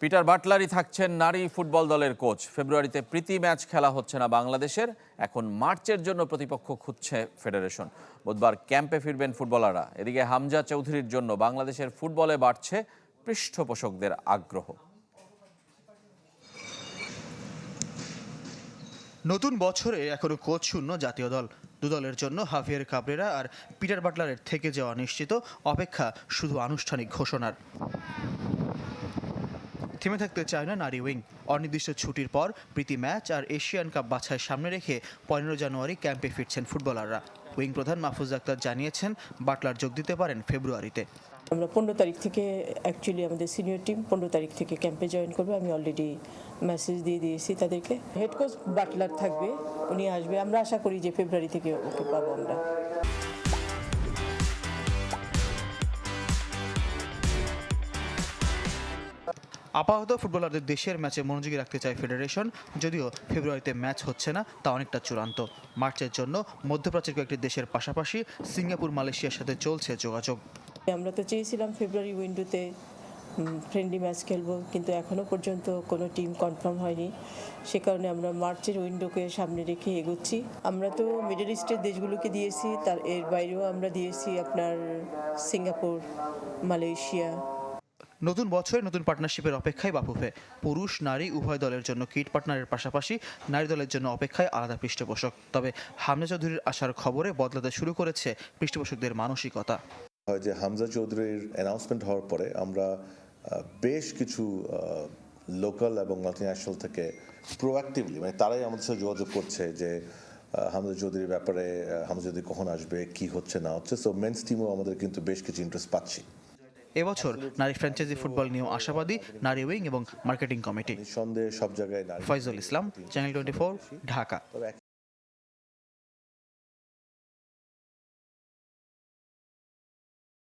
Peter বাটলারই থাকছেন নারী football দলের কোচ। ফেব্রুয়ারিতে প্রীতি ম্যাচ খেলা হচ্ছে না বাংলাদেশের, এখন মার্চের জন্য প্রতিপক্ষ খুঁজছে ফেডারেশন। বুধবার ক্যাম্পে ফিরবেন ফুটবলাররা। এদিকে হামজা চৌধুরীর জন্য বাংলাদেশের ফুটবলে বাড়ছে পৃষ্ঠপোষকদের আগ্রহ। নতুন বছরে এখনও কোচ শূন্য জাতীয় দল। দু দলের জন্য হাভিয়ার কাবরেরা আর পিটার বাটলারের থেকে যাওয়া নিশ্চিত। অপেক্ষা শুধু আনুষ্ঠানিক ঘোষণার। থেমে থাকতে চায় না নারী উইং। অনির্দিষ্ট ছুটির পর প্রীতি ম্যাচ আর এশিয়ান কাপ বাছাই সামনে রেখে পনেরো জানুয়ারি ক্যাম্পে ফিরছেন ফুটবলাররা। উইং প্রধান মাহফুজ আক্তার জানিয়েছেন, বাটলার যোগ দিতে পারেন ফেব্রুয়ারিতে। আমরা পনেরো তারিখ থেকে অ্যাকচুয়ালি আমাদের সিনিয়র টিম পনেরো তারিখ থেকে ক্যাম্পে জয়েন করবে। আমি অলরেডি মেসেজ দিয়ে দিয়েছি তাদেরকে। হেড কোচ বাটলার থাকবে, উনি আসবে। আমরা আশা করি যে ফেব্রুয়ারি থেকে ওকে পাবো আমরা। আপাতত ফুটবলারদের দেশের ম্যাচে মনোযোগী রাখতে চায় ফেডারেশন। যদিও ফেব্রুয়ারিতে ম্যাচ হচ্ছে না, তা অনেকটা চূড়ান্ত। মার্চের জন্য মধ্যপ্রাচ্যের কয়েকটি দেশের পাশাপাশি সিঙ্গাপুর, মালয়েশিয়ার সাথে চলছে যোগাযোগ। আমরা তো চেয়েছিলাম ফেব্রুয়ারি উইন্ডোতে ফ্রেন্ডলি ম্যাচ খেলব, কিন্তু এখনও পর্যন্ত কোনো টিম কনফার্ম হয়নি। সে কারণে আমরা মার্চের উইন্ডোকে সামনে রেখে এগোচ্ছি। আমরা তো মিডল ইস্টের দেশগুলোকে দিয়েছি, তার এর বাইরেও আমরা দিয়েছি আপনার সিঙ্গাপুর, মালয়েশিয়া নতুন বছরে নতুন পার্টনারশিপের অপেক্ষায় বাফুফে পুরুষ, নারী, উভয় দলের জন্য কিট পার্টনারের পাশাপাশি নারী দলের জন্য অপেক্ষায় আলাদা পৃষ্ঠপোষক। তবে হামজা চৌধুরীর আসার খবরে বদলাতে শুরু করেছে পৃষ্ঠপোষকদের মানসিকতা। হয় যে হামজা চৌধুরীর অ্যানাউন্সমেন্ট হওয়ার পরে আমরা বেশ কিছু লোকাল এবং মাল্টিন্যাশনাল থেকে প্রোঅ্যাক্টিভলি মানে তারাই আমাদের সাথে যোগাযোগ করছে যে হামজা চৌধুরীর ব্যাপারে হামজা চৌধুরী কখন আসবে, কি হচ্ছে, না হচ্ছে সো মেন্স টিমও আমাদের কিন্তু বেশ কিছু ইন্টারেস্ট পাচ্ছি। এবছর নারী ফ্র্যাঞ্চাইজি ফুটবল নিয়েও আশাবাদী নারী উইং এবং মার্কেটিং কমিটি। সন্দেহ সব জায়গায় ফয়জুল ইসলাম চ্যানেল টোয়েন্টি ঢাকা।